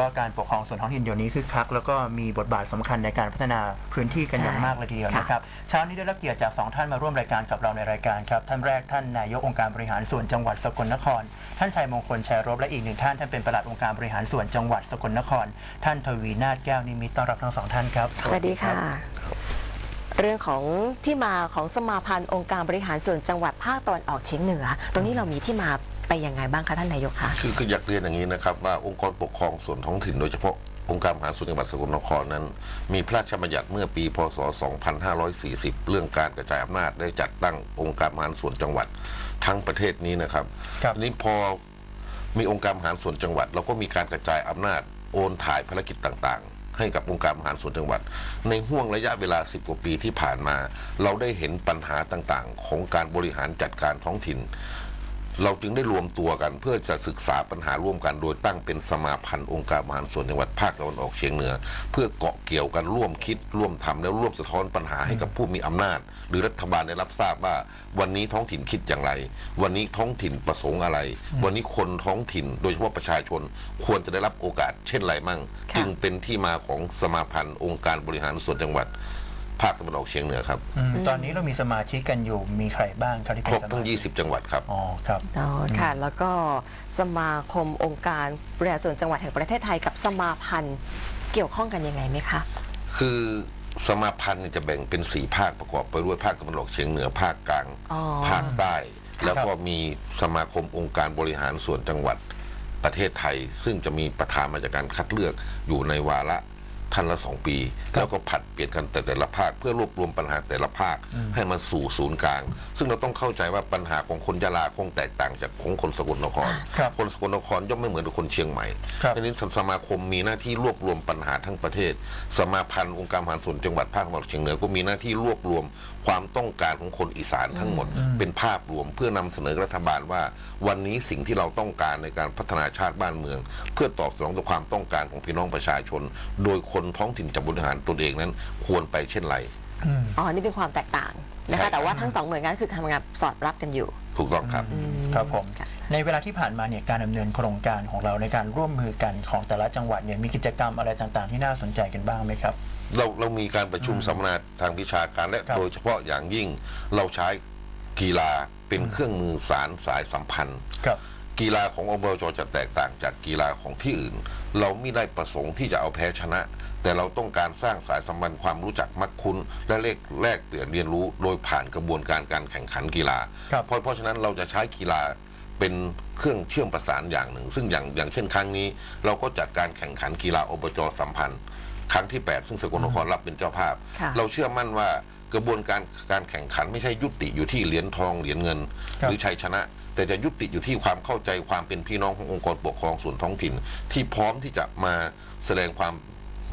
ก็การปกครองส่วนท้องถิ่นเดี๋ยวนี้คือคักแล้วก็มีบทบาทสำคัญในการพัฒนาพื้นที่กันอย่างใช่มากเลยทีเดียวค่ะนะครับเช้านี้ได้รับเกียรติจากสองท่านมาร่วมรายการกับเราในรายการครับท่านแรกท่านนายกองค์การบริหารส่วนจังหวัดสกลนคร ท่านชัยมงคลชัยรบและอีกหนึ่งท่านท่านเป็นปลัดองค์การบริหารส่วนจังหวัดสกลนคร ท่านทวีนาถแก้วนิมิตต้อนรับทั้งสองท่านครับ สวัสดีค่ะ เรื่องของที่มาของสมาพันธ์องค์การบริหารส่วนจังหวัดภาคตะวันออกเฉียงเหนือ ตรงนี้เรามีที่มา ไปยังไงบ้างคะท่านนายกคะ คือคืออยากเรียนอย่างนี้นะครับว่าองค์กรปกครองส่วนท้องถิ่น โดยเฉพาะองค์การบริหารส่วนจังหวัดสกลนครนั้น มีพระราชบัญญัติเมื่อปีพศ 2540 เรื่องการกระจายอำนาจได้จัดตั้งองค์การบริหารส่วนจังหวัดทั้งประเทศนี้นะครับครับ ทีนี้พอมีองค์การบริหารส่วนจังหวัดเราก็มีการกระจายอำนาจโอนถ่ายภารกิจต่างๆ ให้กับองค์การบริหารส่วนจังหวัด ในห่วงระยะเวลา 10 กว่าปีที่ผ่านมา เราได้เห็นปัญหาต่างๆ ของการบริหารจัดการท้องถิ่น เราจึงได้รวมตัวกัน เพื่อจะศึกษาปัญหาร่วมกันโดยตั้งเป็นสมาพันธ์องค์การบริหารส่วนจังหวัดภาคตะวันออกเฉียงเหนือ เพื่อเกาะเกี่ยวกันร่วมคิดร่วมทำแล้วร่วมสะท้อนปัญหาให้กับผู้มีอำนาจ หรือรัฐบาลได้รับทราบว่า วันนี้ท้องถิ่นคิดอย่างไร วันนี้ท้องถิ่นประสงค์อะไร วันนี้คนท้องถิ่น โดยเฉพาะประชาชนควรจะได้รับโอกาสเช่นไรมั่งค่ะจึงเป็นที่มาของสมาพันธ์องค์การบริหารส่วนจังหวัด ภาคตะวันออกเฉียงเหนือครับอืมตอนนี้เรามีสมาชิกกันอยู่มีใครบ้างครับที่คเป็รนบสมาทั้งชิก20 จังหวัดครับ อ๋อครับ อ๋อค่ะ แล้วก็สมาคมองค์การบริหารส่วนจังหวัดแห่งประเทศไทยกับสมาพันธ์เกี่ยวข้องกันยังไงไหมคะ คือสมาพันธ์เนี่ยจะแบ่งเป็นสีภาคประกอบไปด้วยภาคตะวันออกเฉียงเหนือภาคกลาง อ๋อ ภาคใต้ แล้วก็มีสมาคมองค์การบริหารส่วนจังหวัดประเทศไทย ซึ่งจะมีประธานมาจากการคัดเลือกอยู่ในวาระ ท่านละสองปี แล้วก็ผัดเปลี่ยนกันแต่แต่ละภาค เพื่อรวบรวมปัญหาแต่ละภาคให้มันสู่ศูนย์กลาง ซึ่งเราต้องเข้าใจว่าปัญหาของคนยะลาคงแตกต่างจากของคนสกลนครครับคนสกลนครย่อมไม่เหมือนกับคนเชียงใหม่ครับดังนั้นสมาคมมีหน้าที่รวบรวมปัญหาทั้งประเทศ สมาพันธ์องค์การบริหารส่วนจังหวัดภาคตะวันออกเฉียงเหนือก็มีหน้าที่รวบรวมความต้องการของคนอีสานทั้งหมด เป็นภาพรวมเพื่อนำเสนอรัฐบาลว่า วันนี้สิ่งที่เราต้องการในการพัฒนาชาติบ้านเมือง เพื่อตอบสนองต่อความต้องการของพี่น้องประชาชน โดยคนท้องถิ่นจะบริหารตนเองนั้น ควรไปเช่นไร อ๋อ นี่เป็นความแตกต่างนะใช่ครัคะบแต่ว่าทั้งสองหน่วยงานคือทำงานสอดรับกันอยู่ถูกต้องครับครับผม ค่ะ ในเวลาที่ผ่านมาเนี่ยการดำเนินโครงการของเราในการร่วมมือกันของแต่ละจังหวัดเนี่ยมีกิจกรรมอะไรต่างๆ ที่น่าสนใจกันบ้างไหมครับ เราเรามีการประชุมสัมมนาทางวิชาการและครับ โดยเฉพาะอย่างยิ่งเราใช้กีฬาเป็นเครื่องมือสารสายสัมพันธ์ ครับ กีฬาของอบจจะแตกต่างจากกีฬาของที่อื่น เราไม่ได้ประสงค์ที่จะเอาแพ้ชนะ แต่เราต้องการสร้างสายสัมพันธ์ความรู้จักมักคุ้น และเลขแลกเปลี่ยนเรียนรู้โดยผ่านกระบวนการการแข่งขันกีฬา ครับ เพราะเพราะฉะนั้นเราจะใช้กีฬาเป็นเครื่องเชื่อมประสานอย่างหนึ่ง ซึ่งอย่างอย่างเช่นครั้งนี้ เราก็จัดการแข่งขันกีฬาอบจสัมพันธ์ ครั้งที่ 8 ซึ่งสกลนครรับเป็นเจ้าภาพ ค่ะ เราเชื่อมั่นว่ากระบวนการการแข่งขันไม่ใช่ยุติอยู่ที่เหรียญทองเหรียญเงิน ครับ หรือชัยชนะ แต่จะยุติอยู่ที่ความเข้าใจความเป็นพี่น้องขององค์กรปกครองส่วนท้องถิ่น ที่พร้อมที่จะมาแสดงความ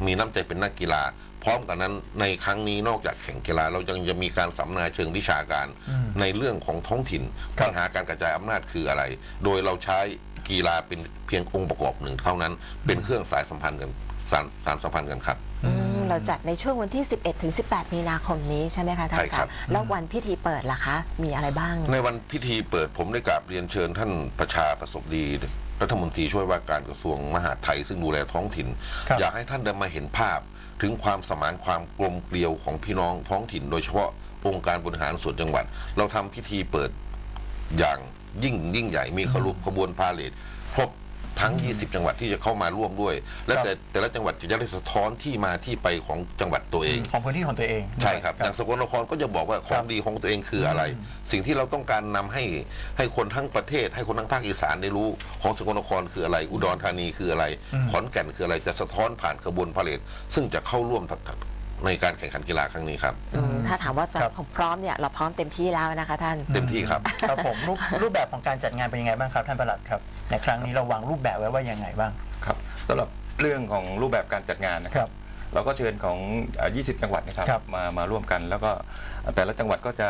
มีน้ำใจเป็นนักกีฬา พร้อมกันนั้นในครั้งนี้นอกจากแข่งกีฬา เรายังจะมีการสัมมนาเชิงวิชาการในเรื่องของท้องถิ่นครับปัญหาการกระจายอำนาจคืออะไร โดยเราใช้กีฬาเป็นเพียงองค์ประกอบหนึ่งเท่านั้น เป็นเครื่องสายสัมพันธ์กันสารสารสัมพันธ์กันครับอืม เราจัดในช่วงวันที่ 11 ถึง 18 มีนาคมนี้ใช่ไหมคะท่านใช่ครัคะบ แล้ววันพิธีเปิดล่ะคะ มีอะไรบ้าง ในวันพิธีเปิดผมได้กราบเรียนเชิญท่านประชาประสบดี รัฐมนตรีช่วยว่าการกระทรวงมหาดไทยซึ่งดูแลท้องถิ่น ครับ อยากให้ท่านได้มาเห็นภาพ ถึงความสมานความกลมเกลียวของพี่น้องท้องถิ่น โดยเฉพาะองค์การบริหารส่วนจังหวัด เราทำพิธีเปิดอย่างยิ่งยิ่งใหญ่มีขบขบวนพาเลทครบ ทั้ง 20 จังหวัดที่จะเข้ามาร่วมด้วย และแต่แต่ละจังหวัดจะได้สะท้อนที่มาที่ไปของจังหวัดตัวเอง ของพื้นที่ของตัวเองใช่ครับอย่างสกลนครก็จะบอกว่าของดีของตัวเองคืออะไร สิ่งที่เราต้องการนำให้ให้คนทั้งประเทศ ให้คนทั้งภาคอีสานได้รู้ของสกลนครคืออะไร อุดรธานีคืออะไร ขอนแก่นคืออะไรจะสะท้อนผ่านขบวนพาเหรดซึ่งจะเข้าร่วม ในการแข่งขันกีฬาครั้งนี้ครับ อืมถ้าถามว่าครับพร้อมเนี่ยเราพร้อมเต็มที่แล้วนะคะท่าน เต็มที่ครับ ครับผมรูปรูปแบบของการจัดงานเป็นยังไงบ้างครับ ท่านประหลัดครับ ในครั้งนี้เราวางรูปแบบไว้ว่ายังไงบ้าง ครับสำหรับเรื่องของรูปแบบการจัดงานนะคครัรับบเราก็เชิญของเอ่อ20 จังหวัดนะครับครับ มามาร่วมกัน แล้วก็แต่ละจังหวัดก็จะ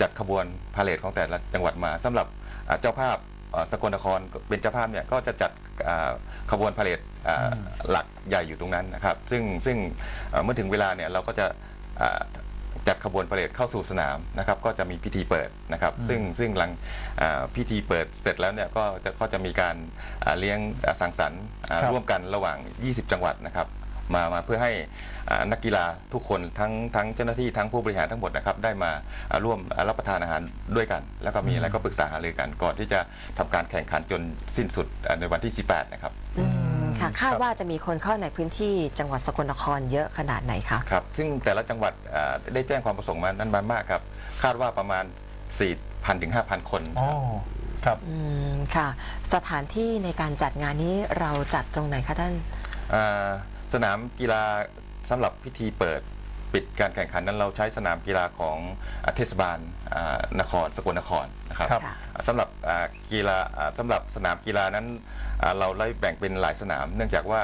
จัดขบวนพาเลทของแต่ละจังหวัดมาสำหรับอ่าเจ้าภาพเอ่อ สกลนครเป็นเจ้าภาพเนี่ยก็จะจัดอ่าขบวนพาเลทอ่าหลักใหญ่อยู่ตรงนั้นนะครับ ซึ่งซึ่งเอ่อเมื่อถึงเวลาเนี่ยเราก็จะอ่าจัดขบวนพาเหรดเข้าสู่สนามนะครับก็จะมีพิธีเปิดนะครับ ซึ่งซึ่งหลังอ่าพิธีเปิดเสร็จแล้วเนี่ยก็จะก็จะมีการอ่าเลี้ยงอ่าสังสรรค์อ่าครับร่วมกันระหว่าง 20 จังหวัดนะครับ มามาเพื่อให้อ่านักกีฬาทุกคนทั้งทั้งเจ้าหน้าที่ทั้งผู้บริหารทั้งหมดนะครับได้มาอ่าร่วมอ่ารับประทานอาหารด้วยกัน แล้วก็มีอะไรก็ปรึกษาหารือกัน ก่อนที่จะทำการแข่งขันจนสิ้นสุดอ่าในวันที่ 18 นะครับอืมค่ะคาดครับว่าจะมีคนเข้าในพื้นที่จังหวัดสกลนครเยอะขนาดไหนคะครับซึ่งแต่ละจังหวัดอ่าได้แจ้งความประสงค์มานั้นมามากครับ คาดว่าประมาณ 4,000ถึง5,000 คนอ๋อครับอืมค่ะ สถานที่ในการจัดงานนี้เราจัดตรงไหนคะท่านอ่า สนามกีฬาสำหรับพิธีเปิดปิดการแข่งขันนั้นเราใช้สนามกีฬาของอ่าเทศบาลอ่านครสกลนครนะครับครับค่ะอ่าสำหรับอ่ากีฬาอ่าสำหรับสนามกีฬานั้นอ่าเราไล่แบ่งเป็นหลายสนาม เนื่องจากว่า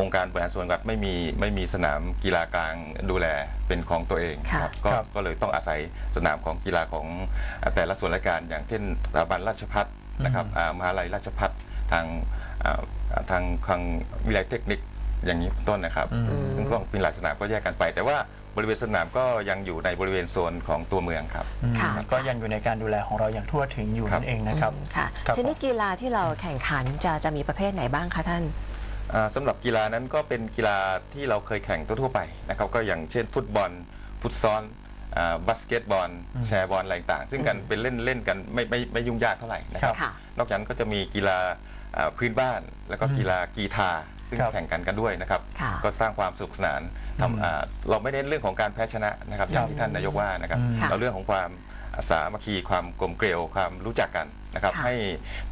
องค์การบริหารส่วนจังหวัดไม่มีไม่มีสนามกีฬากลางดูแลเป็นของตัวเองค่ะครับ ก็ครับ ก็เลยต้องอาศัยสนามของกีฬาของอ่าแต่ละส่วนราชการ อย่างเช่นสถาบันราชพัฒนะครับอ่ามหาลัยราชพัฒทางอ่าทางทางวิทยาลัยเทคนิค อย่างนี้เป็นต้นนะครับอืมซึ่งก็เป็นหลายสนามก็แยกกันไป แต่ว่าบริเวณสนามก็ยังอยู่ในบริเวณโซนของตัวเมืองครับ อืมค่ะ ก็ยังอยู่ในการดูแลของเราอย่างทั่วถึงอยู่ครับ นั่นเองนะครับอืมค่ะครับชนิดกีฬาที่เราแข่งขันจะจะมีประเภทไหนบ้างคะท่าน อ่าสำหรับกีฬานั้นก็เป็นกีฬาที่เราเคยแข่งทั่วๆไปนะครับก็อย่างเช่นฟุตบอล ฟุตซอลอ่าบาสเกตบอล แชร์บอลอะไรต่างๆซึ่งกันเป็นเล่นเล่นกันไม่ไม่ไม่ยุ่งยากเท่าไหร่นะครับ ค่ะ นอกจากนั้นก็จะมีกีฬาอ่าพื้นบ้านแล้วก็กีฬากีฬา ซึ่งครับแข่งกันกันด้วยนะครับ ค่ะ ก็สร้างความสนุกสนานอืมทำอ่าเราไม่เน้นเรื่องของการแพ้ชนะนะครับอย่างที่ท่านนายกว่านะครับอืมค่ะเราเรื่องของความสามัคคีความกลมเกลียวความรู้จักกันนะครับ ค่ะ ให้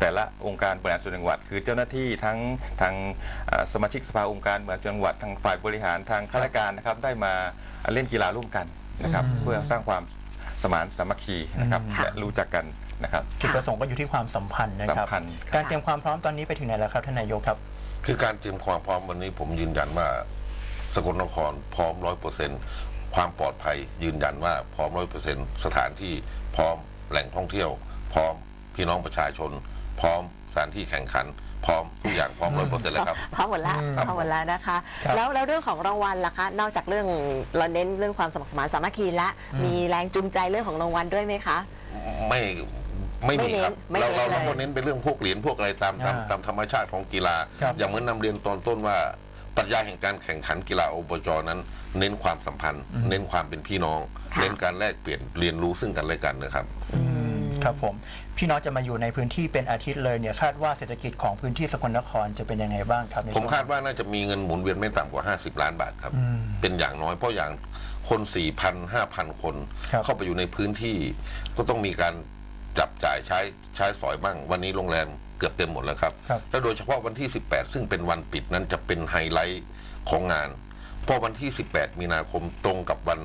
แต่ละองค์การบริหารส่วนจังหวัด คือเจ้าหน้าที่ทั้งทางอ่าสมาชิกสภาองค์การบริหารจังหวัดทางฝ่ายบริหารทางข้าราชการนะครับได้มาเล่นกีฬาร่วมกันนะครับอืมเพื่อสร้างความสมานสามัคคีนะครับอืมและรู้จักกันนะครับ จุดประสงค์ก็อยู่ที่ความสัมพันธ์นะครับ สัมพันธ์ การเตรียมความพร้อมตอนนี้ไปถึงไหนแล้วครับท่านนายกครับ คือการเตรียมความพร้อมวันนี้ผมยืนยันว่า สกลนครพร้อมร้อยเปอร์เซ็นความปลอดภัยยืนยันว่าพร้อมร้อยเปอร์เซ็นสถานที่พร้อมแหล่งท่องเที่ยว พร้อมพี่น้องประชาชน พร้อมสถานที่แข่งขัน พร้อมทุกอย่างพร้อมร้อยเปอร์เซ็นต์เลยครับพร้อมหมดแล้วครับ พร้อมหมดแล้วนะคะ ครับ แล้วแล้วเรื่องของรางวัลล่ะคะ นอกจากเรื่องเราเน้นเรื่องความสมัครสมานสามัคคีและมีแรงจูงใจเรื่องของรางวัลด้วยไหมคะ ไม่ ไม่มีครับไม่เราเน้นเราไม่เน้นเราเลยก็เน้นเป็นเรื่องพวกเหรียญพวกอะไรตามตามอ่าตามธรรมชาติของกีฬา ครับ อย่างเหมือนนำเรียนตอนต้นว่าปรัชญาแห่งการแข่งขันกีฬาอบจนั้น เน้นความสัมพันธ์ เน้นความเป็นพี่น้อง ค่ะ เน้นการแลกเปลี่ยนเรียนรู้ซึ่งกันและกันนะครับ ครับผม พี่น้องจะมาอยู่ในพื้นที่เป็นอาทิตย์เลยเนี่ยคาดว่าเศรษฐกิจของพื้นที่สกลนครจะเป็นยังไงบ้างครับในผมช่วง คาดว่าน่าจะมีเงินหมุนเวียนไม่ต่ำกว่า 50 ล้านบาทครับอืมเป็นอย่างน้อยเพราะอย่างคน 4,000 5,000 คน ครับเข้าไปอยู่ในพื้นที่ก็ต้องมีการ จับจ่ายใช้ใช้สอยบ้าง วันนี้โรงแรมเกือบเต็มหมดแล้วครับ ครับ และโดยเฉพาะวันที่ 18 ซึ่งเป็นวันปิดนั้นจะเป็นไฮไลท์ของงาน เพราะวันที่ 18 มีนาคมตรงกับวัน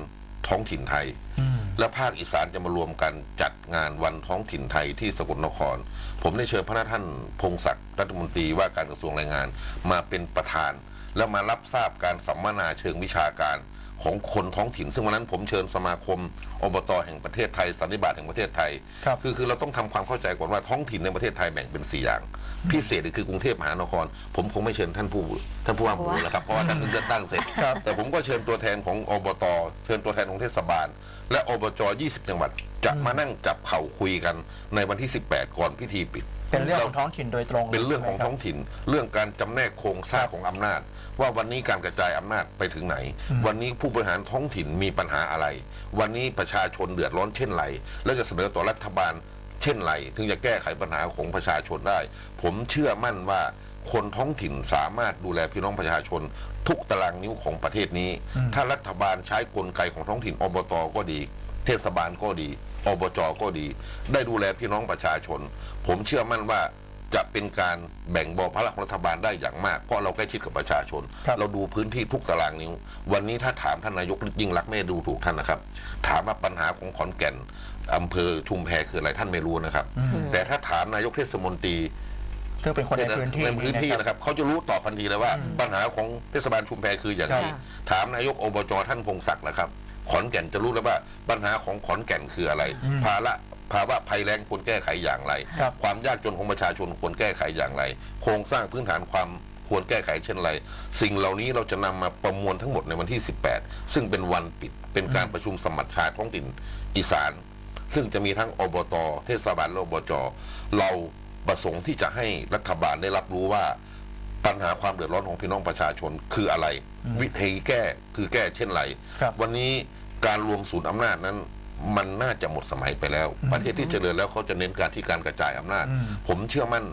ท้องถิ่นไทย อืม และภาคอีสานจะมารวมกันจัดงานวันท้องถิ่นไทยที่สกลนคร ผมได้เชิญพระท่านพงศักดิ์รัฐมนตรีว่าการกระทรวงแรงงาน มาเป็นประธาน แล้วมารับทราบการสัมมนาเชิงวิชาการ ของคนท้องถิ่น ซึ่งวันนั้นผมเชิญสมาคมอบตแห่งประเทศไทยสันนิบาตแห่งประเทศไทยครับอคือเราต้องทำความเข้าใจก่อนว่าท้องถิ่นในประเทศไทยแบ่งเป็นสี่อย่าง พิเศษคือกรุงเทพมหานคร ผมคงไม่เชิญท่านผู้ท่านผู้ว่าหมูนะครับเพราะว่าท่านเพิ่งเลือกตั้งเสร็จ ครับ แต่ผมก็เชิญตัวแทนของอบต เชิญตัวแทนของเทศบาล และอบจ 20 จังหวัด จะมานั่งจับเข่าคุยกันในวันที่ 18 ก่อนพิธีปิด เป็นเรื่องของท้องถิ่นโดยตรงลยเป็นเรื่องของใช่ไหมคท้องถิ่น เรื่องการจำแนกโครงสร้างของอำนาจ ว่าวันนี้การกระจายอำนาจไปถึงไหน วันนี้ผู้บริหารท้องถิ่นมีปัญหาอะไร วันนี้ประชาชนเดือดร้อนเช่นไร แล้วจะเสนอต่อรัฐบาลเช่นไร ถึงจะแก้ไขปัญหาของประชาชนได้ ผมเชื่อมั่นว่าคนท้องถิ่นสามารถดูแลพี่น้องประชาชน ทุกตารางนิ้วของประเทศนี้ ถ้ารัฐบาลใช้กลไกของท้องถิ่นอบตก็ดี เทศบาลก็ดี อบจก็ดี ได้ดูแลพี่น้องประชาชน ผมเชื่อมั่นว่าจะเป็นการแบ่งเบาภาระของรัฐบาลได้อย่างมาก เพราะเราใกล้ชิดกับประชาชน ครับเราดูพื้นที่ทุกตารางนิ้ว วันนี้ถ้าถามท่านนายกยิ่งรักษณ์ไม่ได้ดูถูกท่านนะครับ ถามว่าปัญหาของขอนแก่นอำเภอชุมแพคืออะไรท่านไม่รู้นะครับแต่ถ้าถามนายกเทศมนตรี ซึ่งเป็นคนในพื้นที่ ในพื้นที่ะครับนะครับเขาจะรู้ตอบทันทีเลยว่าปัญหาของเทศบาลชุมแพคืออย่างนี้ครับถามนายกอบจท่านพงศักดิ์นะครับ ขอนแก่นจะรู้แล้วว่าปัญหาของขอนแก่นคืออะไร ภาระภาวะภัยแล้งควรแก้ไขอย่างไรครับความยากจนของประชาชนควรแก้ไขอย่างไร โครงสร้างพื้นฐานความควรแก้ไขเช่นไร สิ่งเหล่านี้เราจะนำมาประมวลทั้งหมดในวันที่ 18 ซึ่งเป็นวันปิดเป็นการประชุมสมัชชาท้องถิ่นอีสาน ซึ่งจะมีทั้งอบต เทศบาลและอบจเราประสงค์ที่จะให้รัฐบาลได้รับรู้ว่า ปัญหาความเดือดร้อนของพี่น้องประชาชนคืออะไร วิธีแก้คือแก้เช่นไร ครับ วันนี้การรวมศูนย์อำนาจนั้น มันน่าจะหมดสมัยไปแล้ว ประเทศที่เจริญแล้วเขาจะเน้นการที่การกระจายอำนาจ อืมผมเชื่อมั่น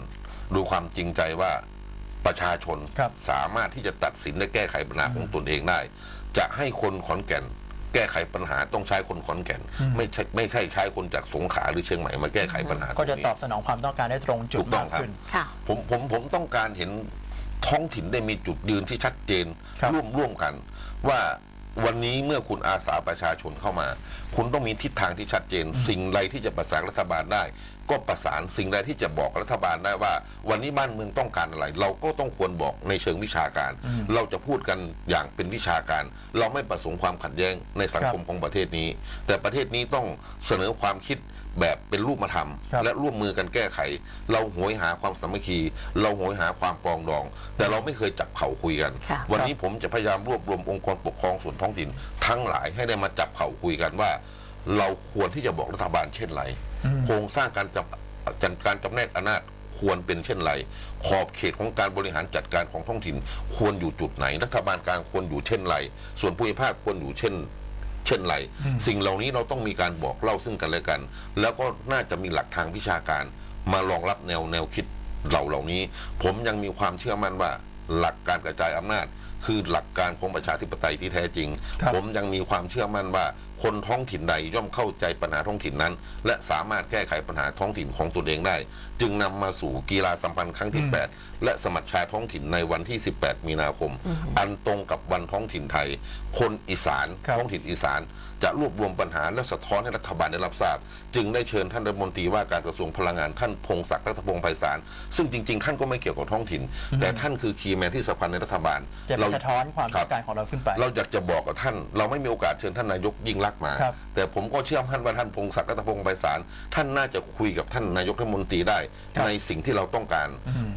ดูความจริงใจว่าประชาชนครับ สามารถที่จะตัดสินและแก้ไขปัญหาของตนเองได้ จะให้คนขอนแก่น แก้ไขปัญหาต้องใช้คนขอนแก่น ไม่ใช่ไม่ใช่ใช้คนจากสงขลาหรือเชียงใหม่มาแก้ไขปัญหาก็จะรงนี้ ตอบสนองความต้องการได้ตรงจุดถูกต้อมางกครับ ขึ้น ค่ะ ผมผมผมต้องการเห็น ท้องถิ่นได้มีจุดยืนที่ชัดเจนครับ ร่วมร่วมกัน ว่าวันนี้เมื่อคุณอาสาประชาชนเข้ามา คุณต้องมีทิศทางที่ชัดเจน สิ่งใดที่จะประสานรัฐบาลได้ ก็ประสานสิ่งใดที่จะบอกรัฐบาลได้ว่า วันนี้บ้านเมืองต้องการอะไร เราก็ต้องควรบอกในเชิงวิชาการ เราจะพูดกันอย่างเป็นวิชาการ เราไม่ประสงค์ความขัดแย้งในสังคมของประเทศนี้ แต่ประเทศนี้ต้องเสนอความคิด แบบเป็นรูปธรรมครับและร่วมมือกันแก้ไข เราโหยหาความสามัคคี เราโหยหาความปรองดอง แต่เราไม่เคยจับเข่าคุยกันค่ะวันนี้ผมจะพยายามรวบรวมองค์กรปกครองส่วนท้องถิ่น ทั้งหลายให้ได้มาจับเข่าคุยกันว่า เราควรที่จะบอกรัฐบาลเช่นไรโครงสร้างการจับการจำแนกอำนาจควรเป็นเช่นไร ขอบเขตของการบริหารจัดการของท้องถิ่น ควรอยู่จุดไหน รัฐบาลกลางควรอยู่เช่นไร ส่วนภูมิภาคควรอยู่เช่น เช่นไร สิ่งเหล่านี้เราต้องมีการบอกเล่าซึ่งกันและกัน แล้วก็น่าจะมีหลักทางวิชาการมารองรับแนวแนวคิดเหล่าเหล่านี้ ผมยังมีความเชื่อมั่นว่าหลักการกระจายอำนาจ คือหลักการของประชาธิปไตยที่แท้จริงครับผมยังมีความเชื่อมั่นว่า คนท้องถิ่นใดย่อมเข้าใจปัญหาท้องถิ่นนั้น และสามารถแก้ไขปัญหาท้องถิ่นของตนเองได้ จึงนำมาสู่กีฬาสัมพันธ์ครั้งที่ 8 และสมัชชาท้องถิ่นในวันที่ 18 มีนาคม อันตรงกับวันท้องถิ่นไทย คนอีสานครับ ท้องถิ่นอีสาน จะรวบรวมปัญหาและสะท้อนให้รัฐบาลได้รับทราบ จึงได้เชิญท่านรัฐมนตรีว่าการกระทรวงพลังงานท่านพงศักดิ์รัตพงศ์ไพศาลซึ่งจริง ๆ ท่านก็ไม่เกี่ยวกับท้องถิ่น แต่ท่านคือคีย์แมนที่สำคัญในรัฐบาลจะเป็นสะท้อนความคต้รัอบงการของเราขึ้นไป เราอยากจะบอกกับท่าน เราไม่มีโอกาสเชิญท่านนายกยิ่งรักษณ์มาครับแต่ผมก็เชื่อมั่นว่าท่านพงศักดิ์รัตพงศ์ไพศาลท่านน่าจะคุยกับท่านนายกรัฐมนตรีได้ครับในสิ่งที่เราต้องการ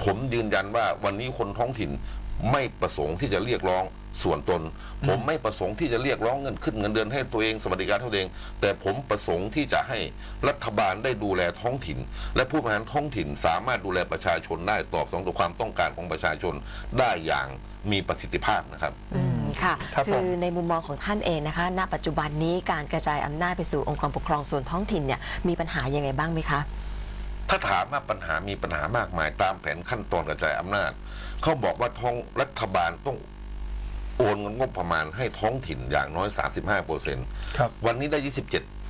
ผมยืนยันว่าวันนี้คนท้องถิ่นไม่ประสงค์ที่จะเรียกร้อง ส่วนตน ผมไม่ประสงค์ที่จะเรียกร้องเงินขึ้นเงินเดือนให้ตัวเองสวัสดิการเท่าตัวเองแต่ผมประสงค์ที่จะให้รัฐบาลได้ดูแลท้องถิ่น และผู้บริหารท้องถิ่นสามารถดูแลประชาชนได้ตอบสนองต่อความต้องการของประชาชนได้อย่างมีประสิทธิภาพนะครับ อืมค่ะครับผมอในมุมมองของท่านเองนะคะ ณ ปัจจุบันนี้การกระจายอำนาจไปสู่องค์กรปกครองส่วนท้องถิ่นเนี่ยมีปัญหายังไงบ้างไหมคะ ถ้าถามว่าปัญหามีปัญหามากมายตามแผนขั้นตอนกระจายอำนาจ เขาบอกว่าท้องรัฐบาลต้อง โอนเงินงบประมาณให้ท้องถิ่นอย่างน้อย 35เปอร์เซ็นต์ครับ วันนี้ได้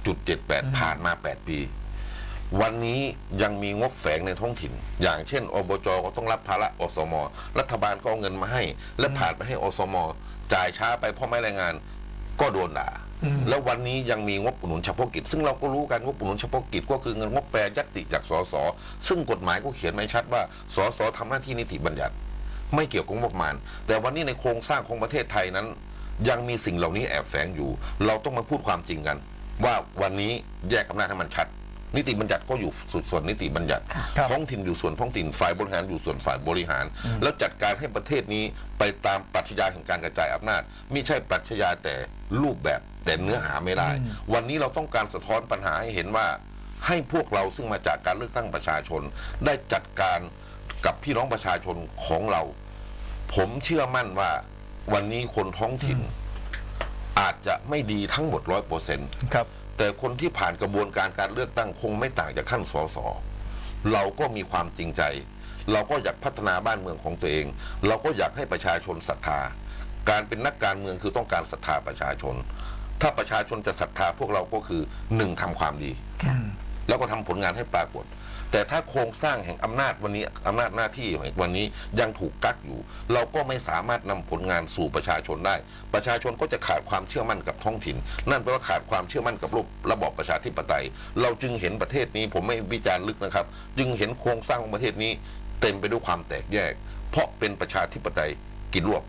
27.78 ผ่านมา 8 ปี วันนี้ยังมีงบแฝงในท้องถิ่น อย่างเช่น อบจก็ต้องรับภาระอสม รัฐบาลก็เอาเงินมาให้ และผ่านไปให้อสม จ่ายช้าไปเพราะไม่รายงานก็โดนด่าแล้ววันนี้ยังมีงบอุดหนุนเฉพาะกิจ ซึ่งเราก็รู้กันงบอุดหนุนเฉพาะกิจก็คือเงินงบแปรยัตติจากสสซึ่งกฎหมายก็เขียนไว้ชัดว่าสสทำหน้าที่นิติบัญญัติ ไม่เกี่ยวกับงบประมาณ แต่วันนี้ในโครงสร้างของประเทศไทยนั้น ยังมีสิ่งเหล่านี้แอบแฝงอยู่ เราต้องมาพูดความจริงกัน ว่าวันนี้แยกอำนาจให้มันชัด นิติบัญญัติก็อยู่ส่วนส่วนนิติบัญญัติ ครับท้องถิ่นอยู่ส่วนท้องถิ่นฝ่ายบริหารอยู่ส่วนฝ่ายบริหาร แล้วจัดการให้ประเทศนี้ไปตามปรัชญาแห่งการกระจายอำนาจไม่ใช่ปรัชญาแต่รูปแบบแต่เนื้อหาไม่ได้วันนี้เราต้องการสะท้อนปัญหาให้เห็นว่า ให้พวกเราซึ่งมาจากการเลือกตั้งประชาชน ได้จัดการ กับพี่น้องประชาชนของเรา ผมเชื่อมั่นว่าวันนี้คนท้องถิ่น อาจจะไม่ดีทั้งหมดร้อยเปอร์เซ็นต์ครับ แต่คนที่ผ่านกระบวนการการเลือกตั้งคงไม่ต่างจากท่านสสเราก็มีความจริงใจ เราก็อยากพัฒนาบ้านเมืองของตัวเอง เราก็อยากให้ประชาชนศรัทธา การเป็นนักการเมืองคือต้องการศรัทธาประชาชน ถ้าประชาชนจะศรัทธาพวกเราก็คือหนึ่งทำความดีค่ะแล้วก็ทำผลงานให้ปรากฏ แต่ถ้าโครงสร้างแห่งอำนาจวันนี้อำนาจหน้าที่แห่งวันนี้ยังถูกกักอยู่ เราก็ไม่สามารถนำผลงานสู่ประชาชนได้ ประชาชนก็จะขาดความเชื่อมั่นกับท้องถิ่น นั่นแปลว่าขาดความเชื่อมั่นกับระบบระบอบประชาธิปไตย เราจึงเห็นประเทศนี้ผมไม่วิจารณ์ลึกนะครับ จึงเห็นโครงสร้างของประเทศนี้ เต็มไปด้วยความแตกแยก เพราะเป็นประชาธิปไตยกินรวบ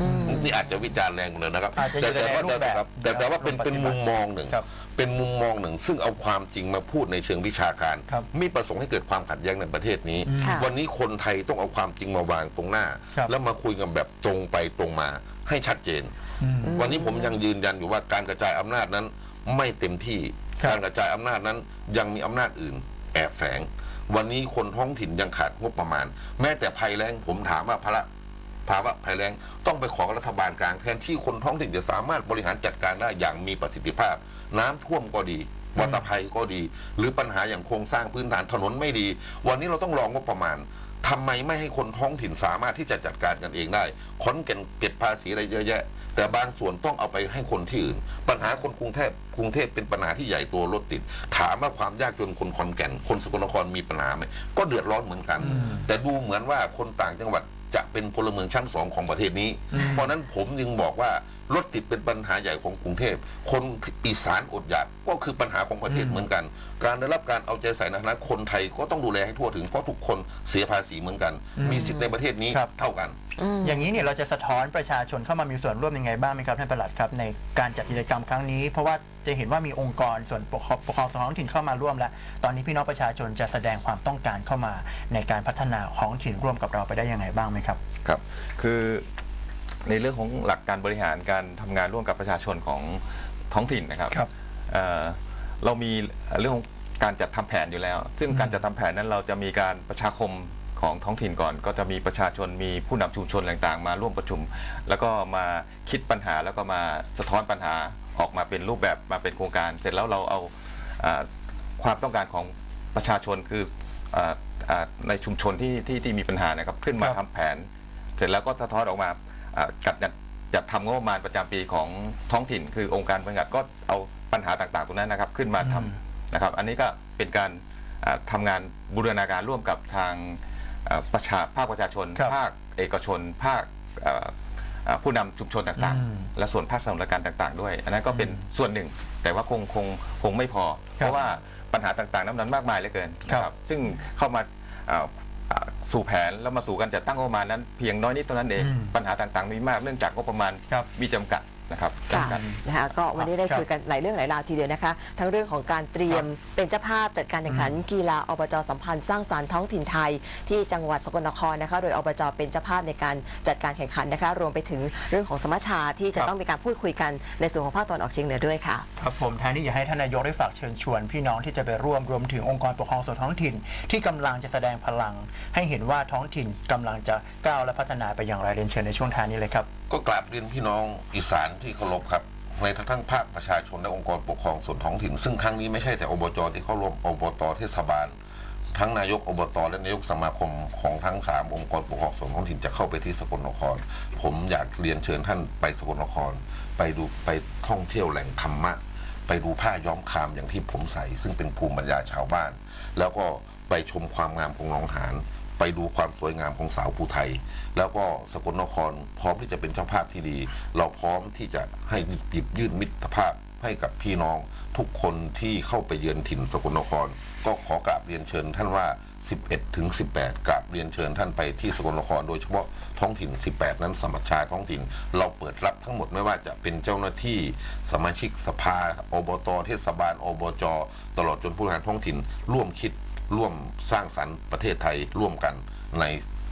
อืม นี่อาจจะวิจารณ์แรงเลยนะครับอาจจะอยู่ในรูปแบบแต่แต่ว่าเป็นแบบเป็นมุมมองหนึ่ง ครับเป็นมุมมองหนึ่ง ซึ่งเอาความจริงมาพูดในเชิงวิชาการ ครับไม่ประสงค์ให้เกิดความขัดแย้งในประเทศนี้ค่ะ วันนี้คนไทยต้องเอาความจริงมาวางตรงหน้า ครับ แล้วมาคุยกันแบบตรงไปตรงมาให้ชัดเจน อืม วันนี้ผมยังยืนยันอยู่ว่าการกระจายอำนาจนั้นไม่เต็มที่ ครับ การกระจายอำนาจนั้นยังมีอำนาจอื่น แอบแฝง วันนี้คนท้องถิ่นยังขาดงบประมาณ แม้แต่ภัยแล้งผมถามว่าพระ ภาวะภัยแล้งต้องไปขอรัฐบาลกลางแทนที่คนท้องถิ่นจะสามารถบริหารจัดการได้อย่างมีประสิทธิภาพ น้ำท่วมก็ดีวัตภัยก็ดี หรือปัญหาอย่างโครงสร้างพื้นฐานถนนไม่ดี วันนี้เราต้องรองงบประมาณทำไมไม่ให้คนท้องถิ่นสามารถที่จะจัดการกันเองได้ขอนแก่นเก็บภาษีอะไรเยอะแยะ แต่บางส่วนต้องเอาไปให้คนที่อื่น ปัญหาคนกรุงเทพกรุงเทพเป็นปัญหาที่ใหญ่ตัวรถติด ถามว่าความยากจนคนขอนแก่น คนสกลนครมีปัญหาไหมก็เดือดร้อนเหมือนกัน แต่ดูเหมือนว่าคนต่างจังหวัด จะเป็นพลเมืองชั้นสองของประเทศนี้ เพราะฉะนั้นผมจึงบอกว่า รถติดเป็นปัญหาใหญ่ของกรุงเทพ คนอีสานอดอยากก็คือปัญหาของประเทศเหมือนกัน การได้รับการเอาใจใส่ในฐานะคนไทยก็ต้องดูแลให้ทั่วถึงเพราะทุกคนเสียภาษีเหมือนกัน มีสิทธิ์ในประเทศนี้ครับ เท่ากัน อย่างนี้เนี่ยเราจะสะท้อนประชาชนเข้ามามีส่วนร่วมยังไงบ้างไหมครับท่านประหลัดครับในการจัดกิจกรรมครั้งนี้ เพราะว่าจะเห็นว่ามีองค์กรส่วนปกครองปกครองส่วนท้องถิ่นเข้ามาร่วมแล้ว ตอนนี้พี่น้องประชาชนจะแสดงความต้องการเข้ามาในการพัฒนาท้องถิ่นร่วมกับเราไปได้ยังไงบ้างไหมครับ ครับ คือ ในเรื่องของหลักการบริหารการทำงานร่วมกับประชาชนของท้องถิ่นนะครับครับ เอ่อเรามีเรื่องของการจัดทำแผนอยู่แล้ว ซึ่งการจัดทำแผนนั้นเราจะมีการประชาคมของท้องถิ่นก่อน ก็จะมีประชาชนมีผู้นำชุมชนต่างๆ มาร่วมประชุม แล้วก็มาคิดปัญหาแล้วก็มาสะท้อนปัญหาออกมาเป็นรูปแบบมาเป็นโครงการ เสร็จแล้วเราเอาอ่าความต้องการของประชาชนคืออ่าอ่าในชุมชนที่ที่ที่มีปัญหานะครับขึ้นมาครัทำบแผน เสร็จแล้วก็สะท้อนออกมา อ่าจัดจัดจัดทำงบประมาณประจำปีของท้องถิ่น คือองค์การบริหารก็เอาปัญหาต่างๆตรงนั้นนะครับ ขึ้นมาทำนะครับ อันนี้ก็เป็นการอ่าทำงานบูรณาการร่วมกับทางอ่าประชาภาคประชาชน ครับภาคเอกชน ภาคอ่าอ่าผู้นำชุมชนต่างอืมๆ และส่วนภาคส่วนราชการต่างๆ ด้วย อันนั้นก็เป็นส่วนหนึ่ง แต่ว่าคงคงคงไม่พอ เพราะว่าปัญหาต่างๆนั้นมันมากมายเหลือเกินนะคครัรับบซึ่งเข้ามาอ่าอ่า สู่แผนแล้วมาสู่การจัดตั้งงบประมาณนั้นเพียงน้อยนิดเท่านั้นเองอืมปัญหาต่างๆมีมากเนื่องจากงบประมาณครับมีจำกัด นะครับค่ะจำกัด นะคะก็วันนี้ได้ครับคุยกันหลายเรื่องหลายราวทีเดียวนะคะ ทั้งเรื่องของการเตรียมเป็นเจ้าภาพจัดการแข่งขันกีฬาอบจสัมพันธ์สร้างสารรค์ท้องถิ่นไทย ที่จังหวัดสกลนครนะคะ โดยอบจเป็นเจ้าภาพในการจัดการแข่งขันนะคะ รวมไปถึงเรื่องของสมัชชาที่จะครับ ต้องมีการพูดคุยกันในส่วนของภาคตะวันออกเฉียงเหนือด้วยค่ะ ครับผมท้ายนี้อยากให้ท่านนายกได้ฝากเชิญชวน พี่น้องที่จะไปร่วมรวมถึงองค์กรปกครองส่วนท้องถิ่น ที่กำลังจะแสดงพลัง ให้เห็นว่าท้องถิ่นกำลังจะก้าวและพัฒนาไปอย่างไรเรียนเชิญในช่วงท้ายนี้เลยครับ ก็กราบเรียนพี่น้องอีสานที่เคารพครับ ในทั้งภาคประชาชนและองค์กรปกครองส่วนท้องถิ่น ซึ่งครั้งนี้ไม่ใช่แต่อบจที่เข้าร่วมอบตเทศบาล ทั้งนายกอบตและนายกสมาคมของทั้งสามองค์กรปกครองส่วนท้องถิ่นจะเข้าไปที่สกลนคร ผมอยากเรียนเชิญท่านไปสกลนคร ไปดูไปท่องเที่ยวแหล่งธรรมะ ไปดูผ้าย้อมคามอย่างที่ผมใส่ ซึ่งเป็นภูมิปัญญาชาวบ้าน แล้วก็ไปชมความงามของหนองหาน ไปดูความสวยงามของสาวภูไทย แล้วก็สกลนครพร้อมที่จะเป็นเจ้าภาพที่ดี เราพร้อมที่จะให้หยิบยื่นมิตรภาพให้กับพี่น้องทุกคนที่เข้าไปเยือนถิ่นสกลนคร ก็ขอกราบเรียนเชิญท่านว่า 11ถึง18กราบเรียนเชิญท่านไปที่สกลนคร โดยเฉพาะท้องถิ่น 18 นั้นสมัชชาท้องถิ่น เราเปิดรับทั้งหมดไม่ว่าจะเป็นเจ้าหน้าที่สมาชิกสภาอบตเทศบาลอบจตลอดจนผู้บริหารท้องถิ่นร่วมคิด ร่วมสร้างสรรค์ประเทศไทยร่วมกันใน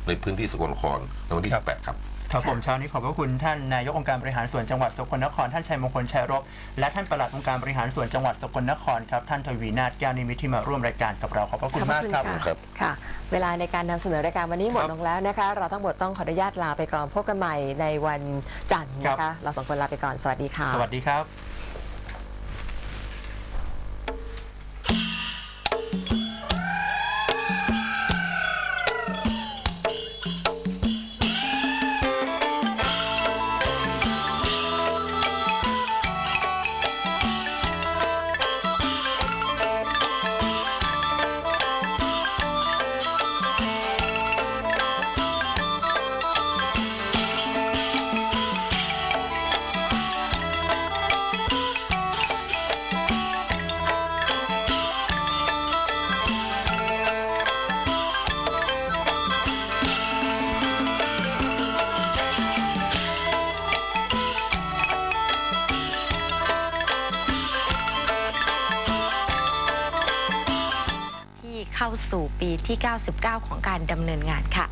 ในพื้นที่สกลนครในวันที่ ครับ 18 ครับ ครับผมเช้านี้ขอบพระคุณท่านนายกองค์การบริหารส่วนจังหวัดสกลนครท่านชัยมงคลชัยรบและท่านปลัดองค์การบริหารส่วนจังหวัดสกลนครครับท่านทวีนาถแก้วนิมิตที่มาร่วมรายการกับเราขอบพระคุณมากครับ ขอบพะครับค่ะ เวลาในการนำเสนอรายการวันนี้หมดครับลงแล้วนะคะ เราทั้งหมดต้องขออนุญาตลาไปก่อนพบกันใหม่ในวันจันทร์นะครัคะ บ เราสองคนลาไปก่อน สวัสดีค่ะ สวัสดีครับ ปีที่ 99 ของการดำเนินงานค่ะ